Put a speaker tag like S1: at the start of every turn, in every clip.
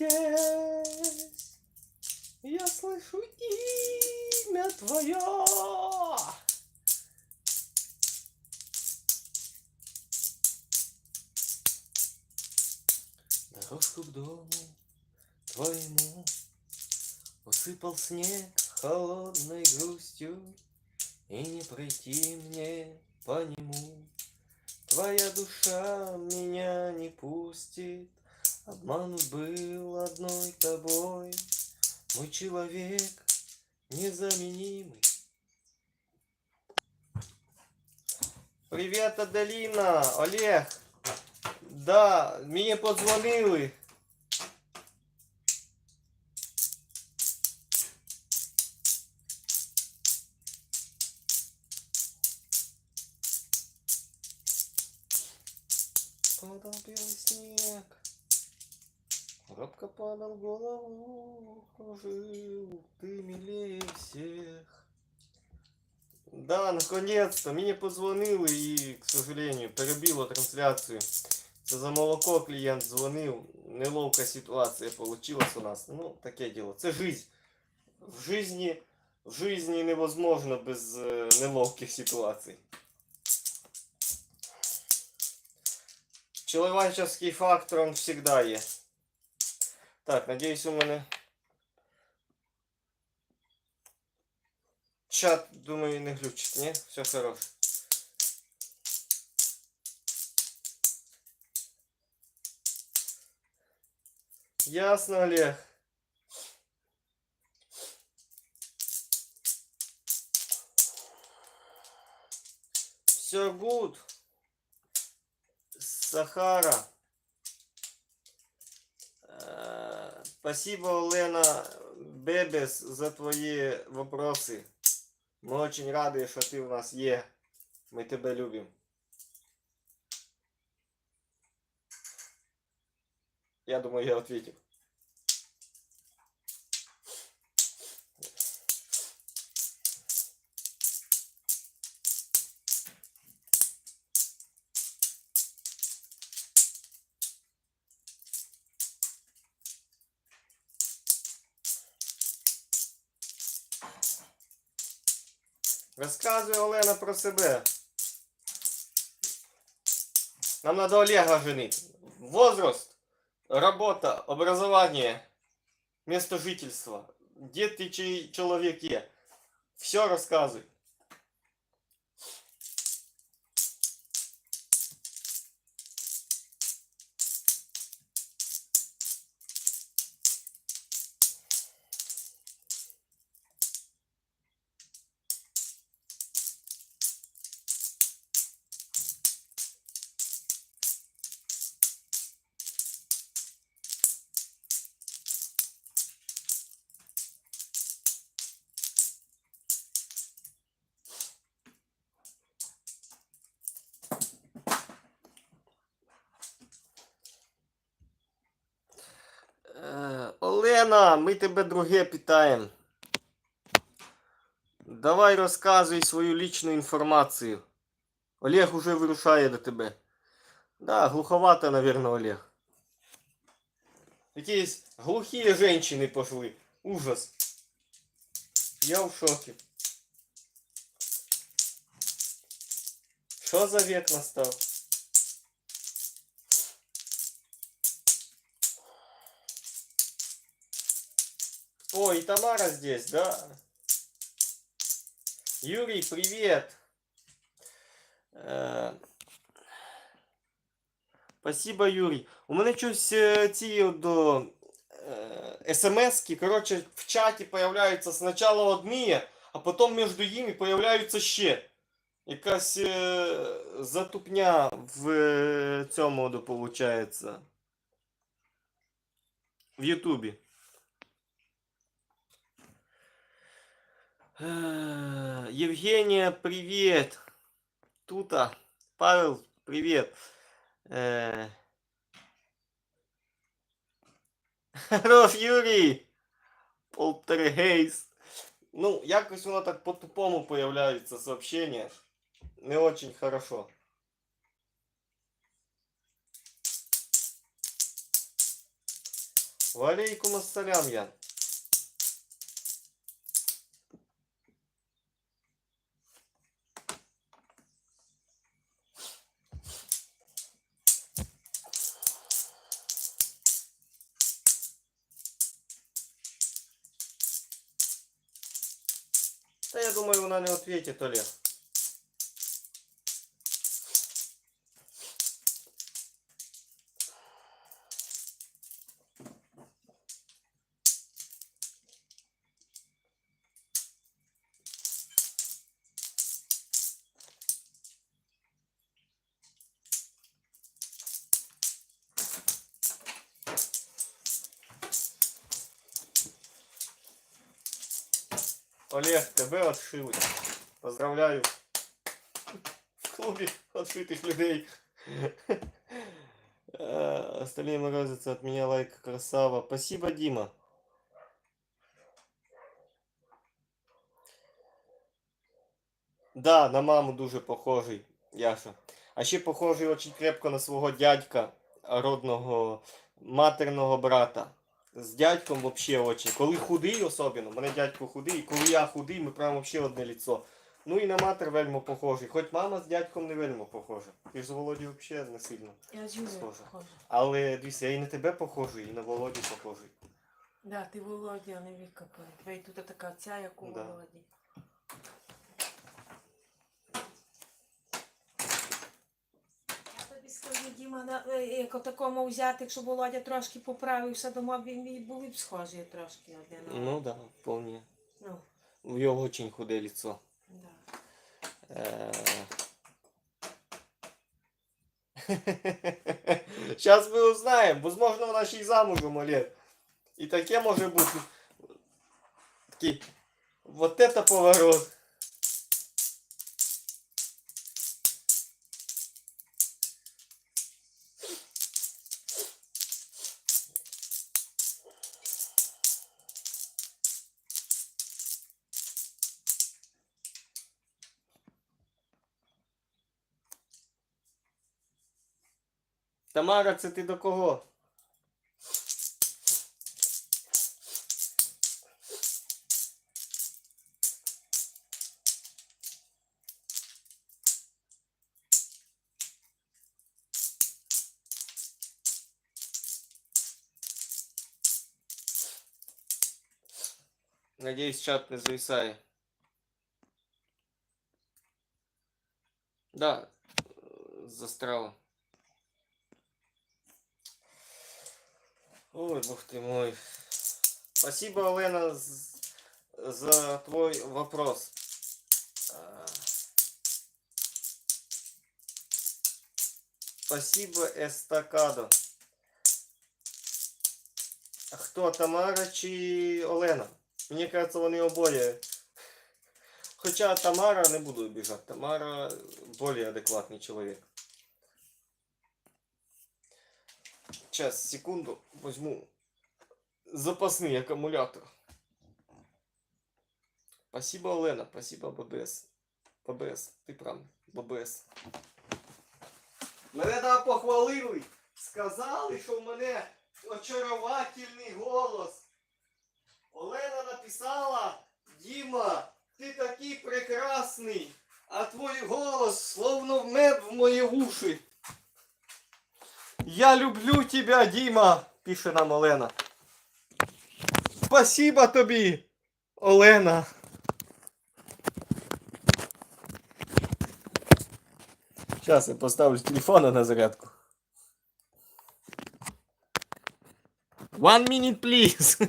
S1: здесь, я слышу имя твое. Дорожку к дому твоему Усыпал снег холодной грустью, И не пройти мне по нему. Твоя душа меня не пустит, Обманут был одной тобой, Мой человек незаменимый. Привет, Аделіна, Олег. Да, мені подзвонили. Падал белый снег. Робко падал в голову, кружил, ты милее всех. Да, наконец-то, мені подзвонили і, к сожалению, перебило трансляцію. Це за молоко клієнт дзвонив. Неловка ситуація получилась у нас. Ну, таке діло. Це жизнь. В жизни, в жизни невозможно без е, неловких ситуацій. Человеческий фактор он всегда є. Так, надіюсь, у мене чат, думаю, не глючить, ні? Все хороше. Ясно, Олег. Все гуд. Сахара. Э, Спасибо, Олена Бебес, за твои вопросы. Мы очень рады, что ты у нас є. Мы тебя любим. Я думаю, я ответил. Розказуй, Олена, про себе. Нам надо Олега женить. Возраст, работа, образование, место жительства. Где ты чей человек є. Все рассказывай. Олена, ми тебе друге питаємо. Давай розказуй свою лічну інформацію. Олег уже вирушає до тебе. Да, глуховато, наверное, Олег. Якісь глухие женщины пошли. Ужас. Я в шоке. Що за век настав? О, и Тамара здесь, да? Юрий, привет! Е, Спасибо, Юрій. У мене щось е, ці от до е, смс-ки, коротше, в чаті появляються спочатку одні, а потім між ними появляються ще. Якась е, затупня в е, цьому, виходить. В Ютубі. Евгения, привет. Тута. Павел, привет. Э. Хорош, Юрій. Полтергейст. Ну, якось воно так по-тупому появляється сообщення. Не очень хорошо. Валейкум ассалям, Ян. Ответит, Олег. Олег, тебе отшили. Поздравляю. В клубе отшитых людей. Э, Остальные морозятся от меня лайк, красава. Спасибо, Дима. Да, на маму дуже похожий, Яша. А ще похожий очень крепко на свого дядька, родного матерного брата. З дядьком вообще очень. Коли худий особливо, мене дядько худий, і коли я худий, ми прям вообще одне лицо. Ну і на матер вельмо похожий. Хоч мама з дядьком не вельмо похожа. Ти ж з Володю взагалі не сильно.
S2: Я з Юлею
S1: Схоже.
S2: похожа.
S1: Але дивіться, я і на тебе похожий, і на Володю похожий.
S2: Да, ти Володя, а не Віка. Твоя тут така ця, як у
S1: Да.
S2: Володі. Я тобі скажу, Діма, на- е, як отакому взяти, якщо Володя трошки поправився дома, він і були б схожі трошки один. на
S1: Ну да, вполне.
S2: Ну,
S1: У його очень худе лицо. Сейчас ми узнаємо. Возможно, вона ще й замужем, Олег. І таке може бути. Такий. Вот это поворот. Тамара, це ти до кого? Надіюсь, чат не зависає. Да, э, Ой, бог ты мой. Спасибо, Олена, з- за твой вопрос. А. Спасибо, Эстакадо. А Хто, Тамара чи Олена? Мені кажется, вони обоє. Хоча Тамара не буду обіжати. Тамара более адекватний чоловік. Сейчас, секунду, возьму запасный аккумулятор. Спасибо, Олена, спасибо, ББС. ББС, ти прав, ББС. Мене да похвалили. Сказали, що в мене очаровательний голос. Олена написала, Діма, ти такий прекрасний, а твій голос словно мед в мої уші. Я люблю тебя, Діма, пише нам Олена. Спасибо тобі, Олена. Сейчас я поставлю телефона на зарядку. One minute, please.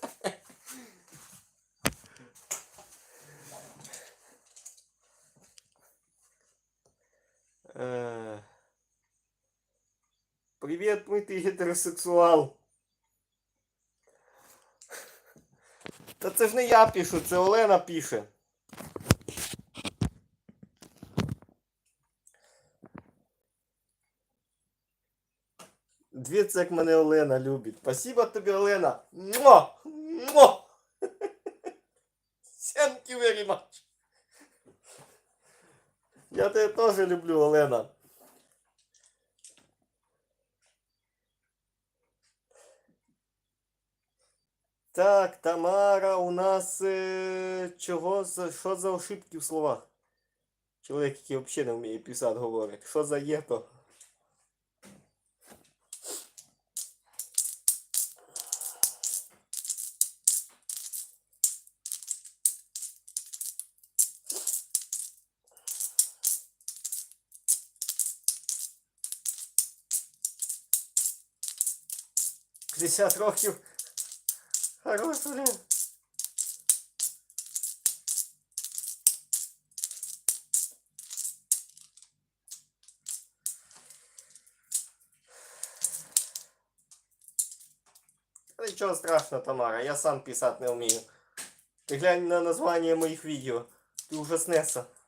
S1: Привет, митий гетеросексуал. Та це ж не я пишу, це Олена пише. Дивіться, як мене Олена любить. Спасибо тобі, Олена. Муа! Муа! Thank you very much. Я тебе теж люблю, Олена. Так, Тамара, у нас е, чого за що за ошибки в словах? Чоловік, який взагалі не вміє писати, говорить. Що за є то? П'ятдесят років. Хорош, блин. Та Нічого страшного, Тамара, я сам писать не вмію. Ти глянь на названня моїх відео. Ти ужаснешся. Хорош,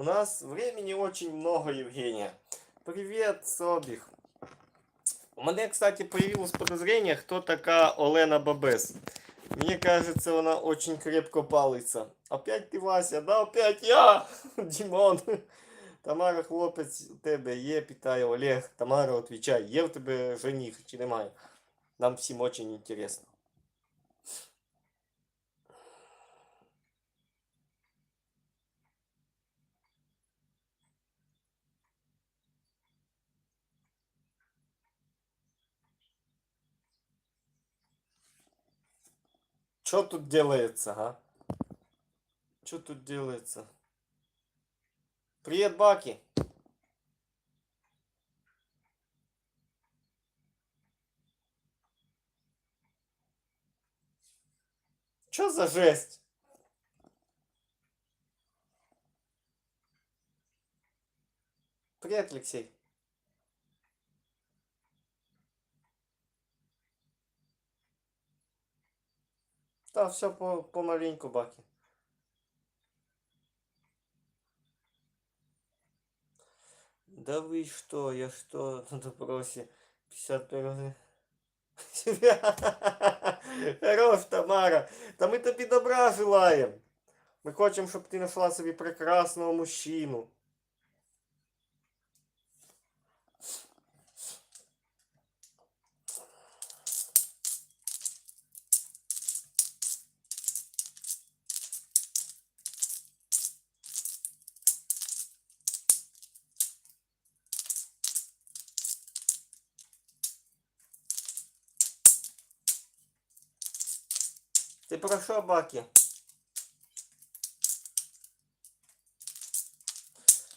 S1: У нас времени очень много, Евгения. Привет, Собих. У мене, кстати, появилось подозрение, кто такая Олена Бабес. Мне кажется, она очень крепко палится. Опять ты, Вася, да, опять я, Димон. Тамара, хлопець, у тебе є, питає Олег. Тамара, отвечай, є в тебе жених чи немає? Нам всім очень интересно. Что тут делается, а? Что тут делается? Привет, Баки. Что за жесть? Привет, Алексей. Да, все по, помаленьку, Баки. Да вы что, я что на допросе 51 Хорош, Тамара. Та ми тобі добра желаємо. Ми хочемо, щоб ти знайшла собі прекрасного мужчину. Про що, Баки?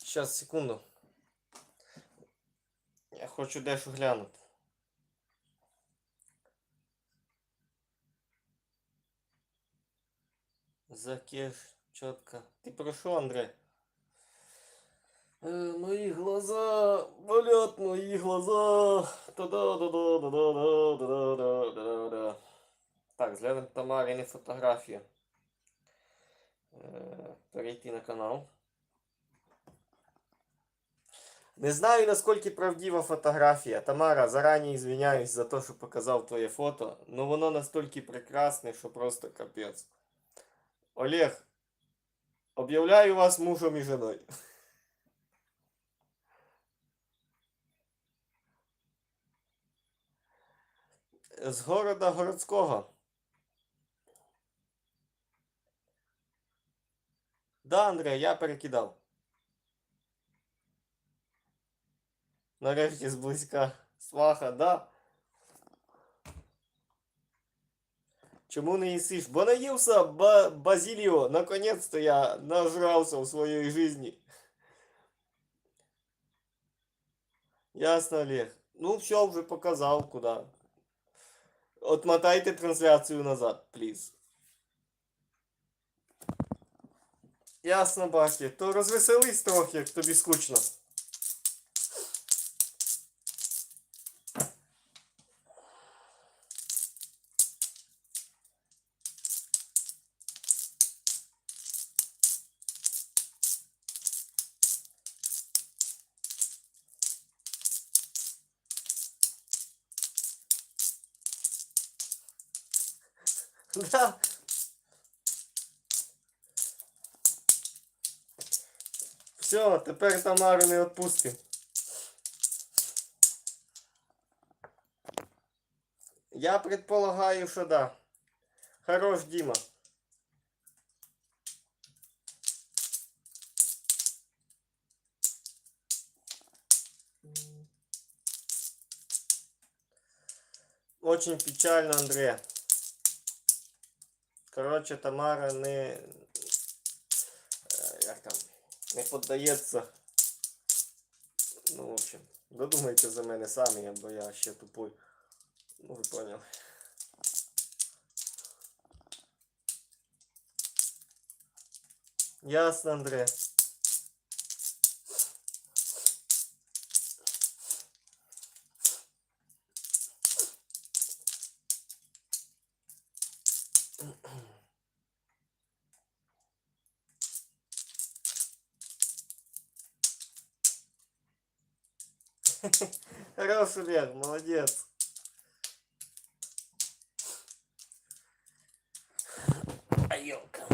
S1: Щас, секунду. Я хочу дещо глянути. Закеш, чітко. Ти про що, Андрей? Э, мои глаза, болят мои глаза. Та-да-да-да-да-да-да-да-да-да-да. Так, зглянемо Тамарини фотографії. Е, Перейти на канал. Не знаю, наскільки правдива фотографія. Тамара, зарані извиняюсь за те, що показав твоє фото, но воно настільки прекрасне, що просто капець. Олег, об'являю вас мужем і женою. З города городського. Да, Андрей, я перекидав. Нарешті зблизька сваха, да. Чому не їсиш? Бо наївся ба Базиліо. Наконець-то я нажрався у своїй житті. Ясно, Олег. Ну, все, вже показав, куди. Отмотайте трансляцію назад, пліз. Ясно, Бакі. То розвеселись трохи, як тобі скучно. Да. Все, тепер Тамару не відпустимо. Я предполагаю, що да. Хорош, Дима. Очень печально, Андрея. Коротше, Тамара не. Не поддається. Ну, в общем, додумайте за мене самі, бо я ще тупой. Ну, ви поняли. Ясно, Андре. Хорош, Олег, молодец. А ёлка.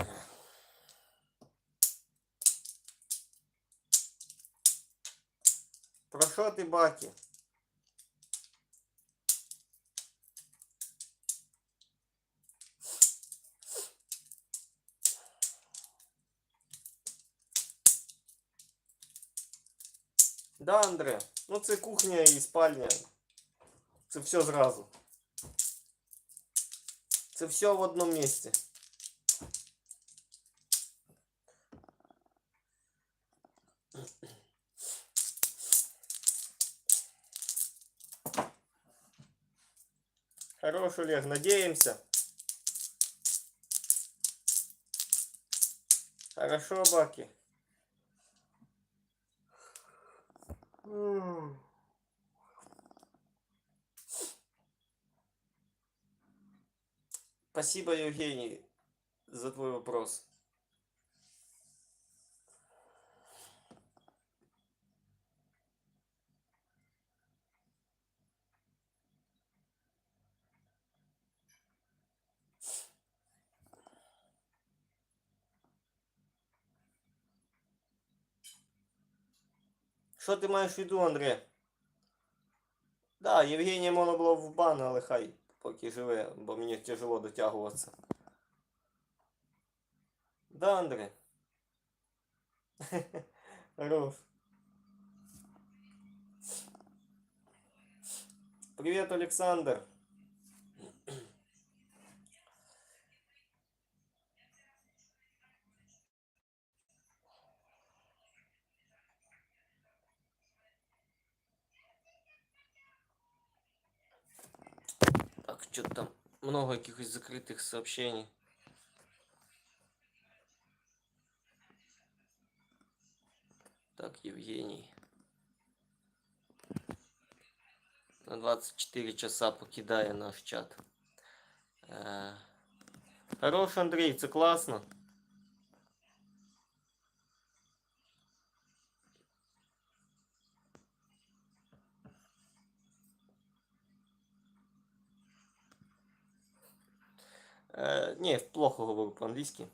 S1: Про що ти, Бакі? Да, Андре. Ну це кухня і спальня. Це все зразу. Це все в одному місці. Хорош, Олег, надеемся. Хорошо, Баки. Спасибо, Евгений, за твой вопрос. Що ти маєш в виду, Андре? Да, Євгенія можна було в бан, але хай поки живе, бо мені тяжело дотягуватися. Да, Андре. Хорош. Привет, Александр. Что-то там много каких-то закрытых сообщений. Так, Евгений. На 24 часа покидає наш чат. Е, Хорош, Андрій, це класно. Э, не, плохо говорю по-английски.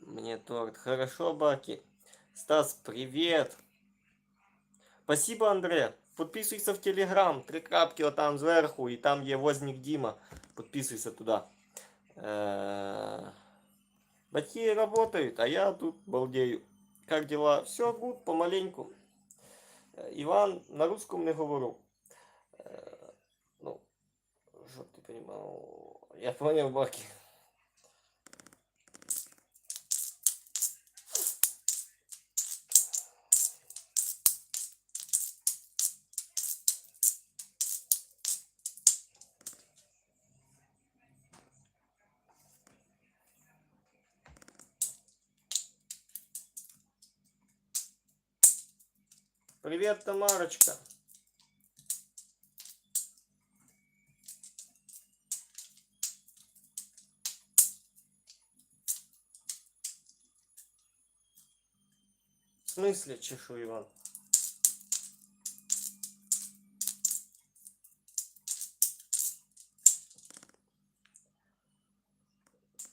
S1: Мне торт. Хорошо, Баки. Стас, привет. Спасибо, Андре. Подписывайся в Телеграм. Три крапки вот там сверху. И там є возник Дима. Подписывайся туда. Батьки работают, а я тут балдею. Как дела? Все гуд, помаленьку. Э, Иван, на русском не говорю. Э, Ну, Чтоб ты понимал. Я понял, Баки. Привет, Тамарочка. смысле чешу, Иван?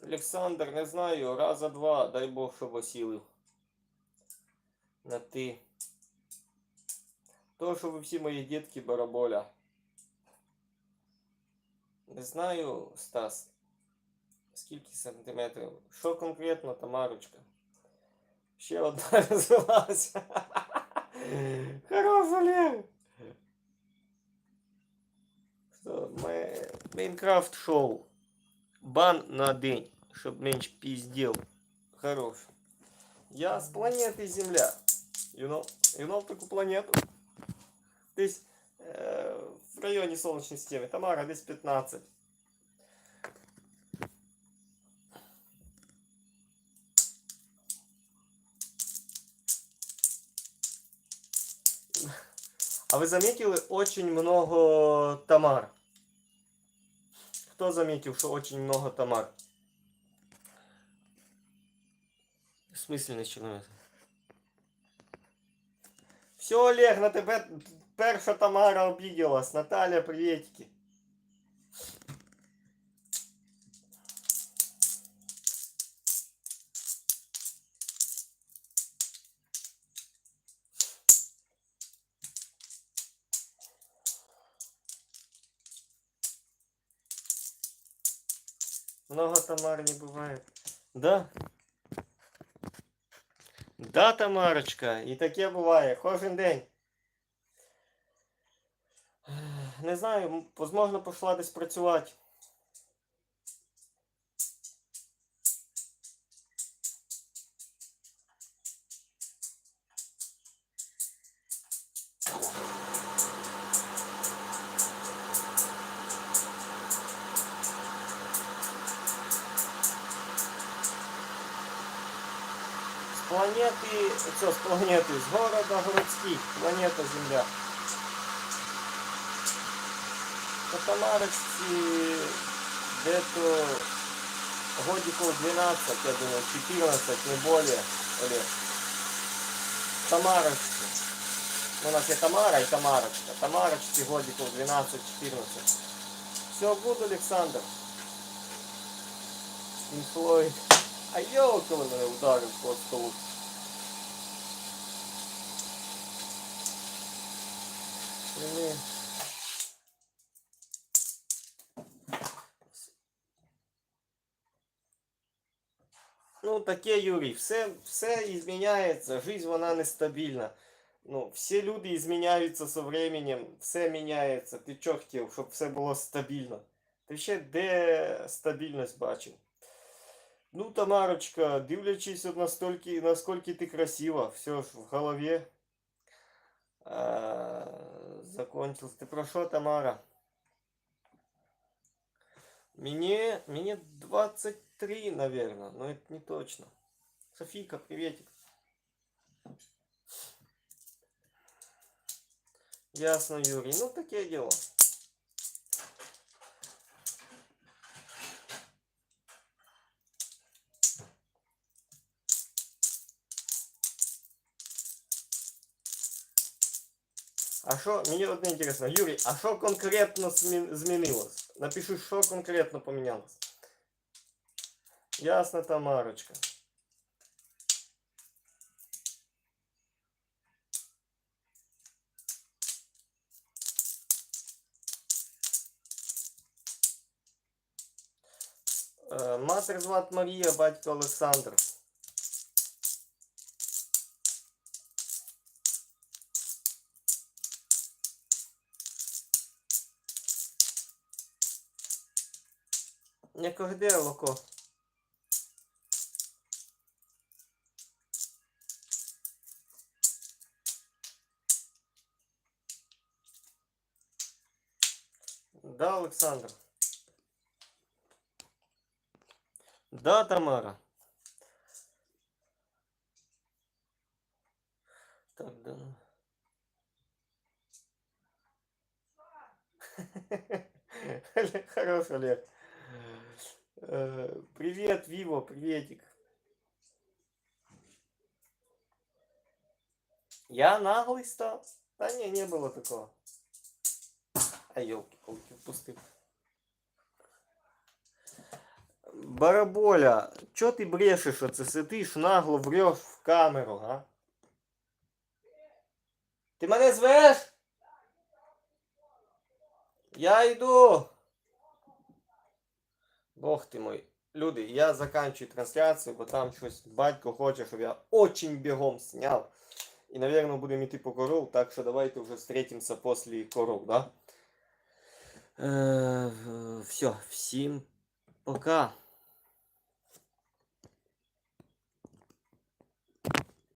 S1: Олександр, не знаю, раза два, дай Бог, щоб осілив. На ти. То, що ви всі мої дітки бараболя. Не знаю, Стас. Скільки сантиметрів? Що конкретно, Тамарочка? Ще одна розвелася. Що, ми... Майнкрафт шоу. Бан на день, щоб менш пиздел. Хорош. Я с планеты Земля. You know, you know такую планету? Десь э, в районе Солнечной системы. Тамара, десь 15. А вы заметили очень много Тамар? Кто заметил, что очень много Тамар? Не чоловік? Все, Олег, на тебе перша Тамара обиделась. Наталья, приветики. Много Тамар не бывает. Да? Да, Тамарочка, і таке буває кожен день. Не знаю, возможно, пішла десь працювати. планети, це з планети, з города городських, планета Земля. По Тамарочці где-то годиков 12, я думаю, 14, не более. Олег. Тамарочки. Ну, у нас є Тамара і Тамарочка. Тамарочки годиков 12-14. Все, буду, Олександр. Пінк Флойд. А йоко мене ударив по столу. Прими. Ну, таке, Юрій, все, все зміняється, жизнь вона нестабільна. Ну, всі люди зміняються з временем, все міняється. Ти чого хотів, щоб все було стабільно? Ти ще де стабільність бачив? Ну, Тамарочка, дивлячись от настільки, наскільки ти красива, все ж в голові а, закончилось. Ти про що, Тамара? Мне, мне 23, наверное, но это не точно. Софийка, приветик. Ясно, Юрий. Ну, такие дела. А що, мені одне інтересно, Юрій, а що конкретно змі- змінилось? Напиши, що конкретно помінялось. Ясно, Тамарочка. Е, Матер звати Марія, батько Олександр. Не корде, локо. Да, Олександр. Да, Тамара. Так, да. ну. Олег, Привет, Виво, приветик. Я наглый стал? Да не, не было такого. А елки-палки, пустых. Бараболя, чо ти брешеш оце сидиш, нагло врешь в камеру, а? Ти мене звеш? Я йду. Бог ти мой. Люди, я заканчиваю трансляцію, бо там щось батько хоче, щоб я очень бігом сняв. І, наверное, будемо йти по коров, так що давайте вже встретимся після коров, да? Е, все, всім пока.